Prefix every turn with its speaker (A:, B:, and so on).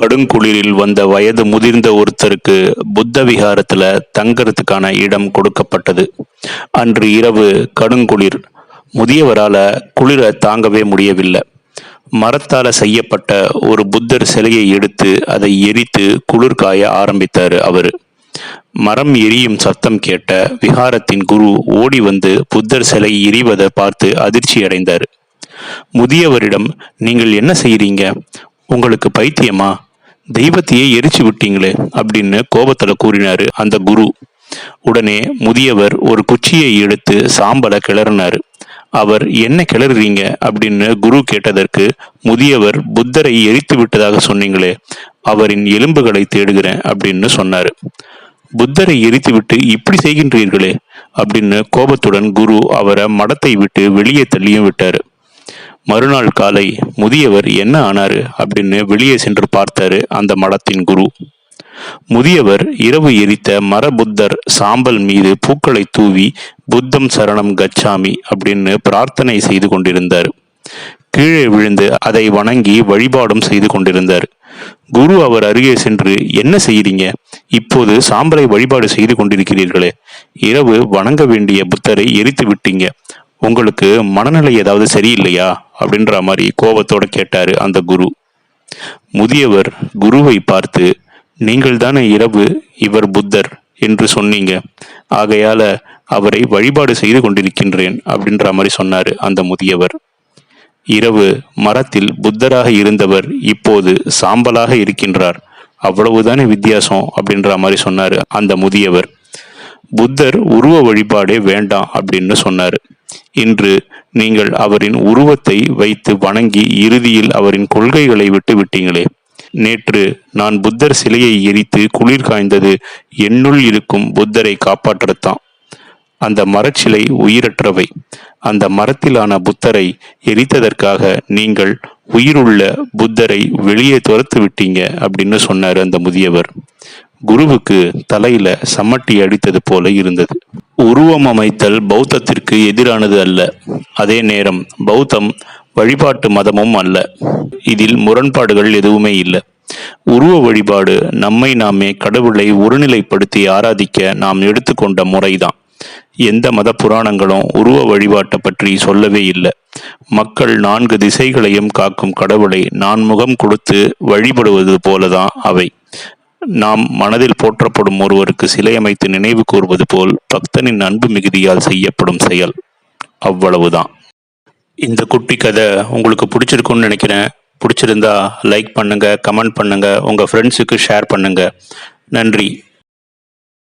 A: கடுங்குளிரில் வந்த வயது முதிர்ந்த ஒருத்தருக்கு புத்த விகாரத்துல தங்கறதுக்கான இடம் கொடுக்கப்பட்டது. அன்று இரவு கடுங்குளிர். முதியவரால குளிர தாங்கவே முடியவில்லை. மரத்தால செய்யப்பட்ட ஒரு புத்தர் சிலையை எடுத்து அதை எரித்து குளிர் காய ஆரம்பித்தாரு அவரு. மரம் எரியும் சத்தம் கேட்ட விகாரத்தின் குரு ஓடி வந்து புத்தர் சிலை எரிவதை பார்த்து அதிர்ச்சி அடைந்தார். முதியவரிடம் நீங்கள் என்ன செய்கிறீங்க உங்களுக்கு பைத்தியமா? தெய்வத்தையே எரிச்சு விட்டீங்களே அப்படின்னு கோபத்தில் கூறினார் அந்த குரு. உடனே முதியவர் ஒரு குச்சியை எடுத்து சாம்பலை கிளறினாரு. அவர் என்ன கிளறுறீங்க? அப்படின்னு குரு கேட்டதற்கு முதியவர் புத்தரை எரித்து விட்டதாக சொன்னீங்களே அவரின் எலும்புகளை தேடுகிறேன் அப்படின்னு சொன்னார். புத்தரை எரித்துவிட்டு இப்படி செய்கின்றீர்களே அப்படின்னு கோபத்துடன் குரு அவரை மடத்தை விட்டு வெளியே தள்ளியும் விட்டாரு. மறுநாள் காலை முதியவர் என்ன ஆனாரு அப்படின்னு வெளியே சென்று பார்த்தாரு அந்த மடத்தின் குரு. முதியவர் இரவு எரித்த மரபுத்தர் சாம்பல் மீது பூக்களை தூவி புத்தம் சரணம் கச்சாமி அப்படின்னு பிரார்த்தனை செய்து கொண்டிருந்தார். கீழே விழுந்து அதை வணங்கி வழிபாடும் செய்து கொண்டிருந்தார். குரு அவர் அருகே சென்று என்ன செய்கிறீங்க? இப்போது சாம்பலை வழிபாடு செய்து கொண்டிருக்கிறீர்களே. இரவு வணங்க வேண்டிய புத்தரை எரித்து விட்டீங்க. உங்களுக்கு மனநிலை ஏதாவது சரியில்லையா? அப்படின்ற மாதிரி கோபத்தோடு கேட்டார் அந்த குரு. முதியவர் குருவை பார்த்து நீங்கள் தானே இரவு இவர் புத்தர் என்று சொன்னீங்க. ஆகையால அவரை வழிபாடு செய்து கொண்டிருக்கின்றேன் அப்படின்ற மாதிரி சொன்னார் அந்த முதியவர். இரவு மரத்தில் புத்தராக இருந்தவர் இப்போது சாம்பலாக இருக்கின்றார். அவ்வளவுதானே வித்தியாசம் அப்படின்ற மாதிரி சொன்னார் அந்த முதியவர். புத்தர் உருவ வழிபாடே வேண்டாம் அப்படின்னு சொன்னார். இன்று நீங்கள் அவரின் உருவத்தை வைத்து வணங்கி இறுதியில் அவரின் கொள்கைகளை விட்டு விட்டீங்களே நேற்று நான் புத்தர் சிலையை எரித்து குளிர் காய்ந்தது என்னுள் இருக்கும் புத்தரை காப்பாற்றத்தான். அந்த மரச்சிலை உயிரற்றவை. அந்த மரத்திலான புத்தரை எரித்ததற்காக நீங்கள் உயிருள்ள புத்தரை வெளியே துரத்து விட்டீங்க அப்படின்னு சொன்னார் அந்த முதியவர். குருவுக்கு தலையில சம்மட்டி அடித்தது போல இருந்தது. உருவம் அமைத்தல் பௌத்தத்திற்கு எதிரானது அல்ல. அதே நேரம் பௌத்தம் வழிபாட்டு மதமும் அல்ல. இதில் முரண்பாடுகள் எதுவுமே இல்லை. உருவ வழிபாடு நம்மை நாமே கடவுளை ஒருநிலைப்படுத்தி ஆராதிக்க நாம் எடுத்துக்கொண்ட முறைதான். எந்த மத புராணங்களும் உருவ வழிபாட்டை பற்றி சொல்லவே இல்லை. மக்கள் நான்கு திசைகளையும் காக்கும் கடவுளை நான் முகம் கொடுத்து வழிபடுவது போலதான் அவை. நாம் மனதில் போற்றப்படும் ஒருவருக்கு சிலை அமைத்து நினைவு கூறுவது போல் பக்தனின் அன்பு மிகுதியால் செய்யப்படும் செயல். அவ்வளவுதான். இந்த குட்டி கதை உங்களுக்கு பிடிச்சிருக்கும்னு நினைக்கிறேன். பிடிச்சிருந்தா லைக் பண்ணுங்கள் கமெண்ட் பண்ணுங்கள் உங்கள் ஃப்ரெண்ட்ஸுக்கு ஷேர் பண்ணுங்கள் நன்றி.